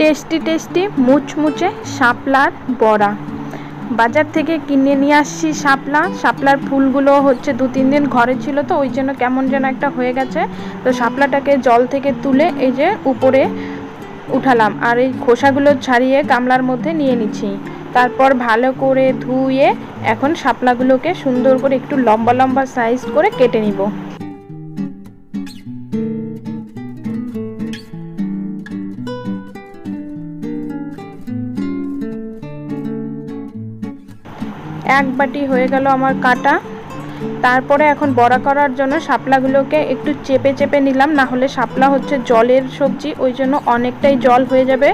Tasty tasty মুচমুচে শাপলার বড়া। বাজার থেকে কিনে নিয়ে আসছি শাপলা। শাপলার ফুলগুলো হচ্ছে দু, তিন দিন ঘরে ছিল তো, ওই জন্য কেমন যেন একটা হয়ে গেছে। তো শাপলাটাকে জল থেকে তুলে এই যে উপরে উঠালাম আর এই খোসাগুলো ছাড়িয়ে গামলার মধ্যে নিয়ে নিচ্ছি। তারপর ভালো করে ধুয়ে এখন শাপলাগুলোকে সুন্দর করে একটু লম্বা লম্বা সাইজ করে কেটে নিব। এক বাটি হয়ে গেল আমার কাটা। তারপরে এখন বড়া করার জন্য শাপলাগুলোকে একটু চেপে চেপে নিলাম, না হলে শাপলা হচ্ছে জলের সবজি, ওই জন্য অনেকটাই জল হয়ে যাবে।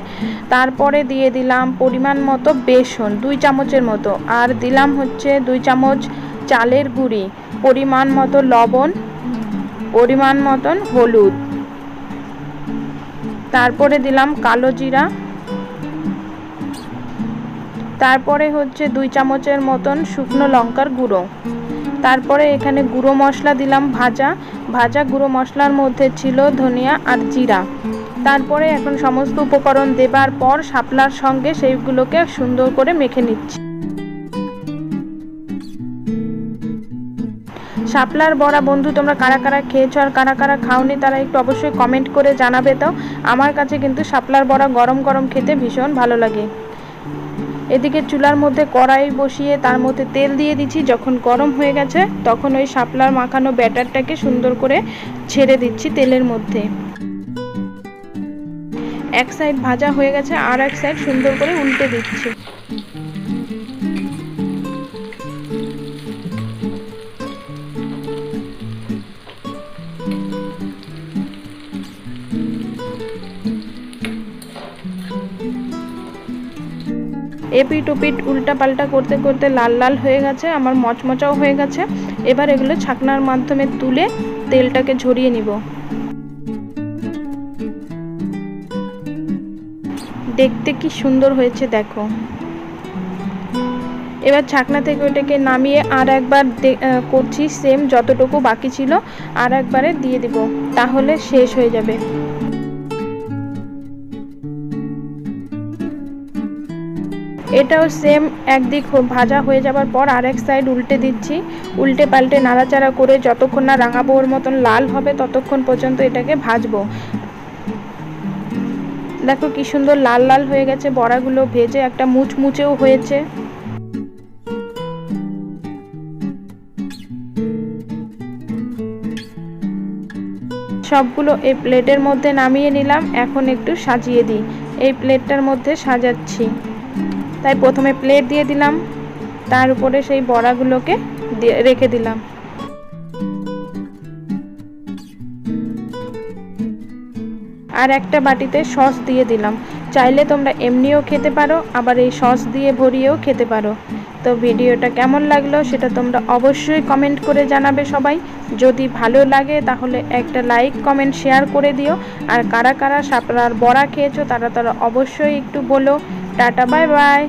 তারপরে দিয়ে দিলাম পরিমাণ মতো বেসন, দুই চামচের মতো। আর দিলাম হচ্ছে দুই চামচ চালের গুঁড়ি, পরিমাণ মতো লবণ, পরিমাণ মতন হলুদ। তারপরে দিলাম কালো জিরা তারপরে হচ্ছে দুই চামচের মতন শুকনো লঙ্কার গুঁড়ো। তারপরে এখানে গুঁড়ো মশলা দিলাম ভাজা। ভাজা গুঁড়ো মশলার মধ্যে ছিল ধনিয়া আর জিরা। তারপরে এখন সমস্ত উপকরণ দেবার পর শাপলার সঙ্গে সেইগুলোকে সুন্দর করে মেখে নিচ্ছি। শাপলার বড়া বন্ধু, তোমরা কারা কারা খেয়েছো আর কারা কারা খাওনি, তারা একটু অবশ্যই কমেন্ট করে জানাবে তো। আমার কাছে কিন্তু শাপলার বড়া গরম গরম খেতে ভীষণ ভালো লাগে। এদিকে চুলার মধ্যে কড়াই বসিয়ে তার মধ্যে তেল দিয়ে দিচ্ছি। যখন গরম হয়ে গেছে, তখন ওই শাপলার মাখানো ব্যাটারটাকে সুন্দর করে ছেড়ে দিচ্ছি তেলের মধ্যে। এক সাইড ভাজা হয়ে গেছে, আর এক সাইড সুন্দর করে উল্টে দিচ্ছি। এপিট ওপিট উল্টা পাল্টা করতে করতে লাল লাল হয়ে গেছে, আমার মচমচাও হয়ে গেছে। এবার এগুলো ছাকনার মাধ্যমে তুলে তেলটাকে ঝরিয়ে নিব। দেখতে কি সুন্দর হয়েছে, দেখো। এবার ছাকনা থেকে ওটাকে নামিয়ে আর একবার করছি সেম যতটুকু বাকি ছিল, আর একবারে দিয়ে দিব, তাহলে শেষ হয়ে যাবে। এটাও সেম একদিক ভাজা হয়ে যাবার পর আরেক সাইড উল্টে দিচ্ছি। উল্টে পাল্টে নাড়াচাড়া করে যতক্ষণ না রাঙাবোর মতন লাল হবে, ততক্ষণ পর্যন্ত এটাকে ভাজবো। দেখো কি সুন্দর লাল লাল হয়ে গেছে, বড়াগুলো ভেজে একটা মুচমুচেও হয়েছে। সবগুলো এই প্লেটের মধ্যে নামিয়ে নিলাম, এখন একটু সাজিয়ে দিই। এই প্লেটটার মধ্যে সাজাচ্ছি। তাই প্রথমে প্লেট দিয়ে দিলাম। তার উপরে সেই বড়াগুলোকে রেখে দিলাম। আর একটা বাটিতে সস দিয়ে দিলাম। চাইলে তোমরা এমনিও খেতে পারো, আবার এই সস দিয়ে ভরিয়েও খেতে পারো। তো ভিডিওটা কেমন লাগল সেটা তোমরা অবশ্যই কমেন্ট করে জানাবে সবাই। যদি ভালো লাগে তাহলে একটা লাইক কমেন্ট শেয়ার করে দিও। আর কারা কারা সাপড়ার বড়া খেয়েছো তারা তারা অবশ্যই একটু বলো। Tata bye bye